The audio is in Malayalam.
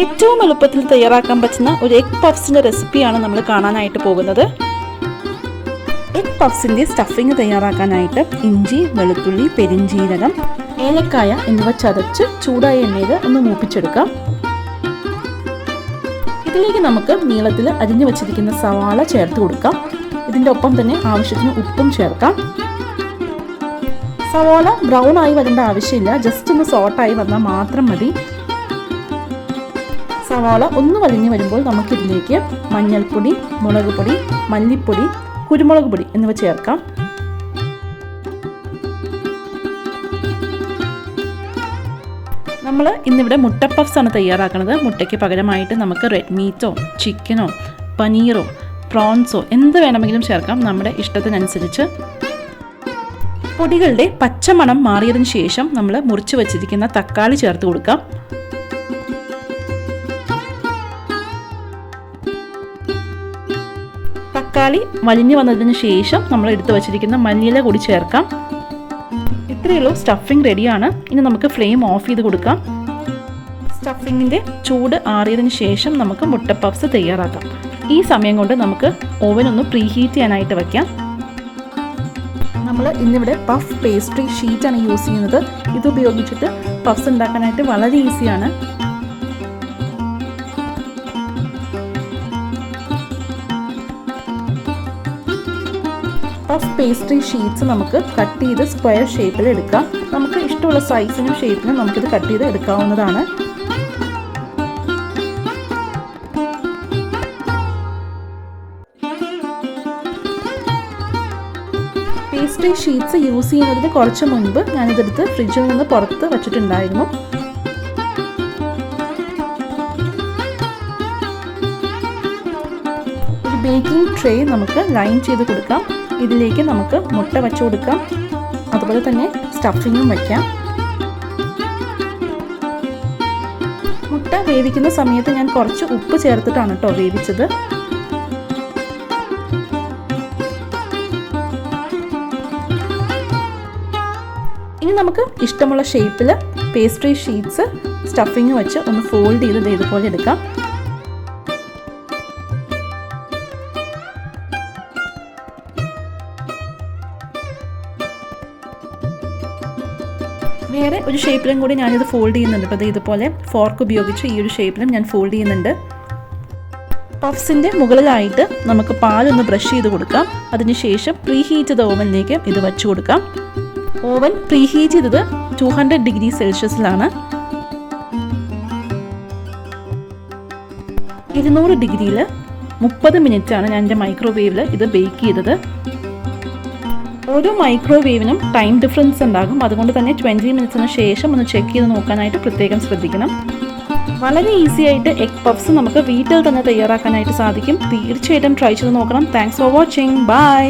ഏറ്റവും എളുപ്പത്തിൽ തയ്യാറാക്കാൻ പറ്റുന്ന ഒരു എഗ് പഫ്സിന്റെ റെസിപ്പിയാണ് നമ്മൾ കാണാനായിട്ട് പോകുന്നത്. എഗ് പഫ്സിന്റെ സ്റ്റഫിങ് തയ്യാറാക്കാനായിട്ട് ഇഞ്ചി വെളുത്തുള്ളി പെരിഞ്ചീരകം ഏലക്കായ എന്നിവ ചതച്ച് ചൂടായ എണ്ണയിൽ ഒന്ന് മൂപ്പിച്ചെടുക്കാം. ഇതിലേക്ക് നമുക്ക് നീളത്തിൽ അരിഞ്ഞു വച്ചിരിക്കുന്ന സവാള ചേർത്ത് കൊടുക്കാം. ഇതിന്റെ ഒപ്പം തന്നെ ആവശ്യത്തിന് ഉപ്പും ചേർക്കാം. സവാള ബ്രൗൺ ആയി വരേണ്ട ആവശ്യമില്ല. ജസ്റ്റ് ഒന്ന് സോട്ടായി വന്നാൽ മാത്രം മതി. സവാള ഒന്ന് വലിഞ്ഞു വരുമ്പോൾ നമുക്കിതിലേക്ക് മഞ്ഞൾപ്പൊടി മുളക് പൊടി മല്ലിപ്പൊടി കുരുമുളക് പൊടി എന്നിവ ചേർക്കാം. നമ്മൾ ഇന്നിവിടെ മുട്ട പഫ്സ് ആണ് തയ്യാറാക്കുന്നത് മുട്ടയ്ക്ക് പകരമായിട്ട് നമുക്ക് റെഡ് മീറ്റോ ചിക്കനോ പനീറോ പ്രോൺസോ എന്ത് വേണമെങ്കിലും ചേർക്കാം. നമ്മുടെ ഇഷ്ടത്തിനനുസരിച്ച്. പൊടികളുടെ പച്ചമണം മാറിയതിന് ശേഷം നമ്മൾ മുറിച്ച് വച്ചിരിക്കുന്ന തക്കാളി ചേർത്ത് കൊടുക്കാം. തക്കാളി വലിഞ്ഞു വന്നതിന് ശേഷം നമ്മൾ എടുത്തു വച്ചിരിക്കുന്ന മല്ലിയില കൂടി ചേർക്കാം. ഇത്രയുള്ളൂ സ്റ്റഫിംഗ് റെഡിയാണ് ഇനി നമുക്ക് ഫ്ലെയിം ഓഫ് ചെയ്ത് കൊടുക്കാം. സ്റ്റഫിങ്ങിന്റെ ചൂട് ആറിയതിന് ശേഷം നമുക്ക് മുട്ട പഫ്സ് തയ്യാറാക്കാം. ഈ സമയം കൊണ്ട് നമുക്ക് ഓവൻ ഒന്ന് പ്രീ ഹീറ്റ് ചെയ്യാനായിട്ട് വയ്ക്കാം. നമ്മൾ ഇന്നിവിടെ പഫ് പേസ്ട്രി ഷീറ്റാണ് യൂസ് ചെയ്യുന്നത്. ഇത് ഉപയോഗിച്ചിട്ട് പഫ്സ് ഉണ്ടാക്കാനായിട്ട് വളരെ ഈസിയാണ് പഫ് പേസ്ട്രി ഷീറ്റ്സ് നമുക്ക് കട്ട് ചെയ്ത് സ്ക്വയർ ഷേപ്പിൽ എടുക്കാം. നമുക്ക് ഇഷ്ടമുള്ള സൈസിനും ഷേപ്പിനും നമുക്കിത് കട്ട് ചെയ്ത് എടുക്കാവുന്നതാണ്. പേസ്ട്രി ഷീറ്റ്സ് യൂസ് ചെയ്യുന്നതിന് കുറച്ച് മുൻപ് ഞാനിതെടുത്ത് ഫ്രിഡ്ജിൽ നിന്ന് പുറത്ത് വച്ചിട്ടുണ്ടായിരുന്നു. ബേക്കിംഗ് ട്രേ നമുക്ക് ലൈൻ ചെയ്ത് കൊടുക്കാം. ഇതിലേക്ക് നമുക്ക് മുട്ട വെച്ചു കൊടുക്കാം. അതുപോലെ തന്നെ സ്റ്റഫിങ്ങും വയ്ക്കാം. മുട്ട വേവിക്കുന്ന സമയത്ത് ഞാൻ കുറച്ച് ഉപ്പ് ചേർത്തിട്ടാണ് കേട്ടോ വേവിച്ചത്. ഇനി നമുക്ക് ഇഷ്ടമുള്ള ഷേപ്പിൽ പേസ്ട്രി ഷീറ്റ്സ് സ്റ്റഫിങ് വെച്ച് ഒന്ന് ഫോൾഡ് ചെയ്ത് ഇതുപോലെ എടുക്കാം. വേറെ ഒരു ഷേപ്പിലും കൂടി ഞാനിത് ഫോൾഡ് ചെയ്യുന്നുണ്ട് അപ്പോൾ ഇതുപോലെ ഫോർക്ക് ഉപയോഗിച്ച് ഈ ഒരു ഷേപ്പിലും ഞാൻ ഫോൾഡ് ചെയ്യുന്നുണ്ട്. പഫ്സിന്റെ മുകളിലായിട്ട് നമുക്ക് പാലൊന്ന് ബ്രഷ് ചെയ്ത് കൊടുക്കാം. അതിനുശേഷം പ്രീ ഹീറ്റ് ചെയ്ത ഓവനിലേക്ക് ഇത് വച്ചു കൊടുക്കാം. ഓവൻ പ്രീ ഹീറ്റ് ചെയ്തത് ടു ഹൺഡ്രഡ് ഡിഗ്രി സെൽഷ്യസിലാണ് ഇരുന്നൂറ് ഡിഗ്രിയിൽ മുപ്പത് മിനിറ്റാണ് ഞാൻ എന്റെ മൈക്രോവേവിൽ ഇത് ബേക്ക് ചെയ്തത്. ഓരോ മൈക്രോവേവിനും ടൈം ഡിഫറൻസ് ഉണ്ടാകും. അതുകൊണ്ട് തന്നെ ട്വന്റി മിനിറ്റ്സിന് ശേഷം ഒന്ന് ചെക്ക് ചെയ്ത് നോക്കാനായിട്ട് പ്രത്യേകം ശ്രദ്ധിക്കണം. വളരെ ഈസി ആയിട്ട് എഗ് പഫ്സ് നമുക്ക് വീട്ടിൽ തന്നെ തയ്യാറാക്കാനായിട്ട് സാധിക്കും. തീർച്ചയായിട്ടും ട്രൈ ചെയ്ത് നോക്കണം. Thanks for watching bye